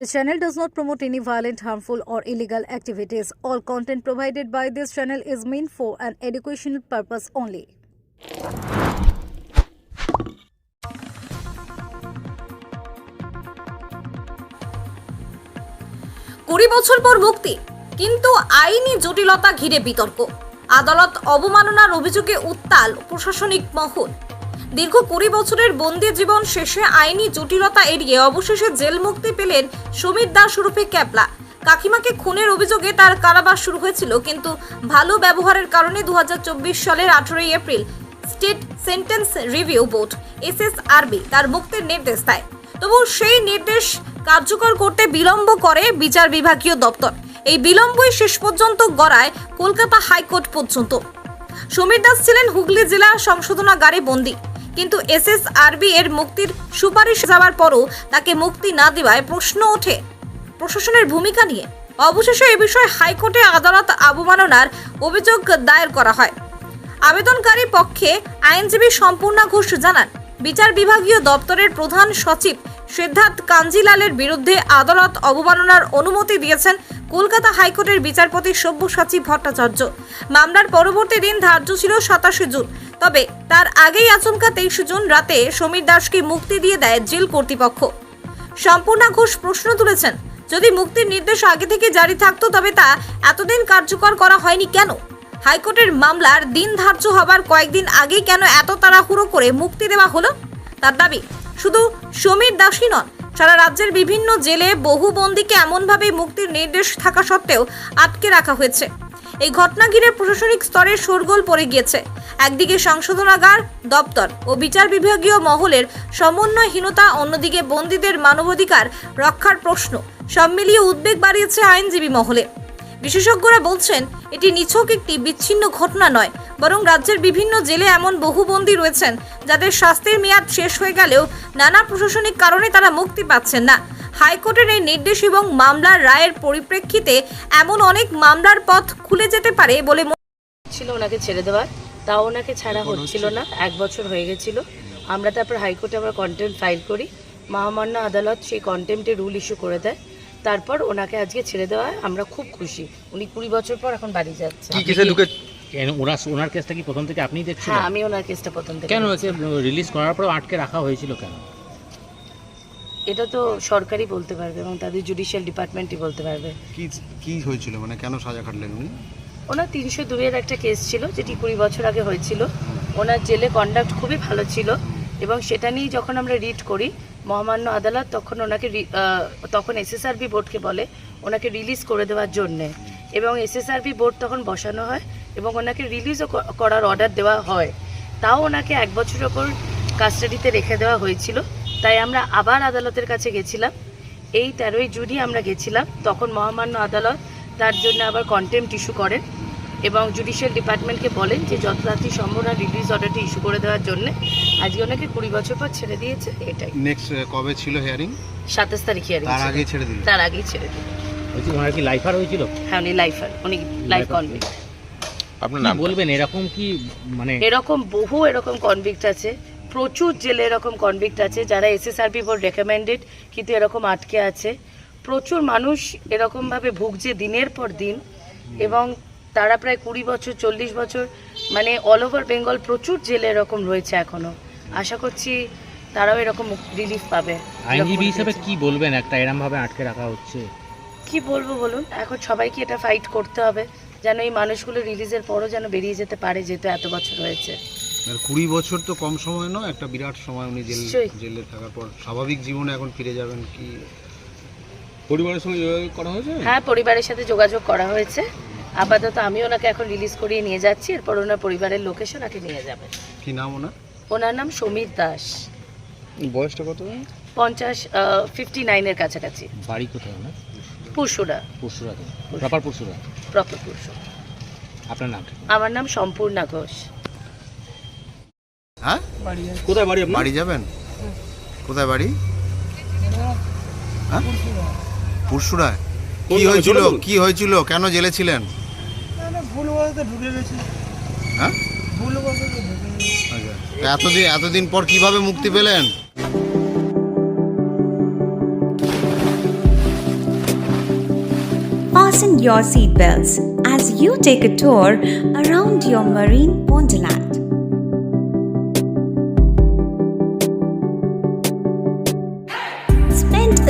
The channel does not promote any violent, harmful, or illegal activities. All content provided by this channel is meant for an educational purpose only. কুড়ি বছর পর মুক্তি কিন্তু আইনি জটিলতা ঘিরে বিতর্ক আদালত অবমাননার অভিযোগে উত্তাল প্রশাসনিক মহল দীর্ঘ কুড়ি বছরের বন্দি জীবন শেষে আইনি জটিলতা এড়িয়ে অবশেষে জেল মুক্তি পেলেন সমীর দাস ওরফে ক্যাপলা। কাকিমাকে খুনের অভিযোগে তার কারাবাস শুরু হয়েছিল, কিন্তু ভালো ব্যবহারের কারণে দুহাজার চব্বিশ সালের আঠেরোই April state sentence review board, SSRB, তার মুক্তির নির্দেশ দেয়। তবু সেই নির্দেশ কার্যকর করতে বিলম্ব করে বিচার বিভাগীয় দপ্তর। এই বিলম্বই শেষ পর্যন্ত গড়ায় কলকাতা হাইকোর্ট পর্যন্ত। সমীর দাস ছিলেন হুগলি জেলা সংশোধনাগারে বন্দী। কিন্তু এসএসআরবি এর মুক্তির সুপারিশ যাওয়ার পরও তাকে মুক্তি না দেওয়ায় প্রশ্ন ওঠে। প্রশাসনের ভূমিকা নিয়ে। অবশেষে এ বিষয়ে হাইকোর্টে আদালত অবমাননার অভিযোগ দায়ের করা হয়। আবেদনকারী পক্ষে আইনজীবী সম্পূর্ণা ঘোষ জানান, বিচার বিভাগীয় দপ্তরের প্রধান সচিব সিদ্ধার্থ কাঞ্জিলালের বিরুদ্ধে আদালত অবমাননার অনুমতি দিয়েছেন কলকাতা হাইকোর্টের বিচারপতি সব্যসাচী ভট্টাচার্য। মামলার পরবর্তী দিন ধার্য ছিল সাতাশে জুন। তবে তার আগেই আচমকা তেইশে জুন রাতে সমীর দাসকে মুক্তি দিয়ে দেয় জেল কর্তৃপক্ষ। সম্পূর্ণা ঘোষ প্রশ্ন তুলেছেন, যদি মুক্তির নির্দেশ আগে থেকে জারি থাকতো তবে তা এতদিন কার্যকর করা হয়নি কেন? হাইকোর্টের মামলার দিন ধার্য হবার কয়েকদিন আগেই কেন এত তাড়াহুড়ো করে মুক্তি দেওয়া হলো? তার দাবি, শুধু সমীর দাসই নন, সারা রাজ্যের বিভিন্ন জেলে বহু বন্দীকে এমনভাবে মুক্তির নির্দেশ থাকা সত্ত্বেও আটকে রাখা হয়েছে। এই ঘটনা ঘিরে প্রশাসনিক স্তরে শোরগোল পড়ে গিয়েছে। একদিকে সংশোধনাগার, দপ্তর ও বিচার বিভাগীয় মহলের সমন্বয়হীনতা, অন্যদিকে বন্দীদের মানবাধিকার রক্ষার প্রশ্ন। সব মিলিয়ে উদ্বেগ বাড়িয়েছে আইনজীবী মহলে। বিশেষজ্ঞরা বলছেন, এটি নিছক একটি বিচ্ছিন্ন ঘটনা নয়, বরং রাজ্যের বিভিন্ন জেলে এমন বহু বন্দী রয়েছেন, যাদের শাস্তির মেয়াদ শেষ হয়ে গেলেও নানা প্রশাসনিক কারণে তারা মুক্তি পাচ্ছেন না। হাইকোর্টের এই নির্দেশ এবং মামলার রায়ের পরিপ্রেক্ষিতে এমন অনেক মামলার পথ খুলে যেতে পারে বলে ছিল ওনাকে ছেড়ে দেওয়ার। তাও ওনাকে ছাড়া হচ্ছিল না। এক বছর হয়ে গেছিল। আমরা তারপর হাইকোর্টে আমরা কন্টেম্প ফাইল করি। মহামান্য আদালত সেই কন্টেম্পটে রুল ইস্যু করে দেয়। তারপর ওনাকে আজকে ছেড়ে দেওয়া আমরা খুব খুশি। উনি কুড়ি বছর পর এখন বাড়ি যাচ্ছে কি কেসে ঢুকে কেন ওনার ওনার কেসটা কি প্রথম থেকে আপনিই দেখছেন হ্যাঁ আমি ওনার কেসটা প্রথম থেকে কেন। রিলিজ করার পর আটকে রাখা হয়েছিল কেন? এটা তো সরকারই বলতে পারবে এবং তাদের জুডিশিয়াল ডিপার্টমেন্টই বলতে পারবে। কি কি হয়েছিল? মানে কেন সাজা খাটলেন উনি? ওনার তিনশো দুইয়ের একটা কেস ছিল যেটি কুড়ি বছর আগে হয়েছিল। ওনার জেলে কন্ডাক্ট খুবই ভালো ছিল এবং সেটা নিয়ে যখন আমরা রিড করি মহামান্য আদালত তখন ওনাকে তখন এসএসআরবি বোর্ডকে বলে ওনাকে রিলিজ করে দেওয়ার জন্যে। এবং এসএসআরবি বোর্ড তখন বসানো হয় এবং ওনাকে রিলিজও করার অর্ডার দেওয়া হয়। তাও ওনাকে এক বছর ওপর কাস্টাডিতে রেখে দেওয়া হয়েছিল। তাই আমরা আবার আদালতের কাছে গেছিলাম। এই তেরোই জুনই আমরা গেছিলাম। তখন মহামান্য আদালত তার জন্য আবার কন্টেম্পট ইস্যু করেন এবং জুডিশিয়াল ডিপার্টমেন্টকে বলেন যে যত তাড়াতাড়ি সম্ভব না রিলিজ অর্ডারটি ইস্যু করে দেওয়ার জন্য। আজকে ওনাকে কুড়ি বছর পর ছেড়ে দিয়েছে। এটাই। নেক্সট কবে ছিল হিয়ারিং সাতাশ তারিখ হিয়ারিং তার। আগেই ছেড়ে দিল তার আগেই ছেড়ে দিল বলছি ওনার কি লাইফার হয়েছিল? হ্যাঁ উনি লাইফার উনি লাইফ কনভিক্ট আপনার কি বলবেন এরকম কি মানে এরকম বহু এরকম কনভিক্ট আছে। প্রচুর জেলে এরকম কনভিক্ট আছে যারা এসএসআরপি বোর্ড রেকমেন্ডেড কিন্তু এরকম আটকে আছে। প্রচুর মানুষ এরকমভাবে ভুগছে দিনের পর দিন এবং তারা প্রায় কুড়ি বছর চল্লিশ বছর মানে অল ওভার বেঙ্গল প্রচুর জেলে এরকম রয়েছে এখনও আশা করছি তারাও এরকম রিলিফ পাবে। আইনজীবী হিসেবে কি বলবেন? একটা এরম ভাবে আটকে রাখা হচ্ছে। কি বলব বলুন? এখন সবাইকে এটা ফাইট করতে হবে যেন এই মানুষগুলো রিলিজের পরও যেন বেরিয়ে যেতে পারে যেহেতু এত বছর হয়েছে। কুড়ি বছর তো কম সময় নয় একটা বিরাট সময় উনি জেল জেলে থাকার পর। স্বাভাবিক জীবনে এখন ফিরে যাবেন কি? পরিবারের সঙ্গে যোগাযোগ করা হয়েছে? হ্যাঁ পরিবারের সাথে যোগাযোগ করা হয়েছে। আপাতত আমি ওনাকে এখন রিলিজ করিয়ে নিয়ে যাচ্ছি এরপর ওনার পরিবারের লোকেশ ওনাকে নিয়ে যাবে কি নাম ওনার? ওনার নাম সমীর দাস। বয়সটা কত? পঞ্চাশ ফিফটি নাইনের কাছাকাছি। বাড়ি কোথায় ওনার? পুরশুরা পরশুরাতে প্রপার পরশুরা প্রপার পুরসু আপনার নাম আমার নাম সম্পূর্ণা ঘোষ। হ্যাঁ? কোথায় বাড়ি বাড়ি যাবেন? কোথায় বাড়ি? হ্যাঁ? পুরসুরায় কি হয়েছিল? কি হয়েছিল? কেন জেলে ছিলেন? হ্যাঁ? আচ্ছা এতদিন এতদিন পর কীভাবে মুক্তি পেলেন? Fasten your seatbelts as you take a tour around your marine wonderland.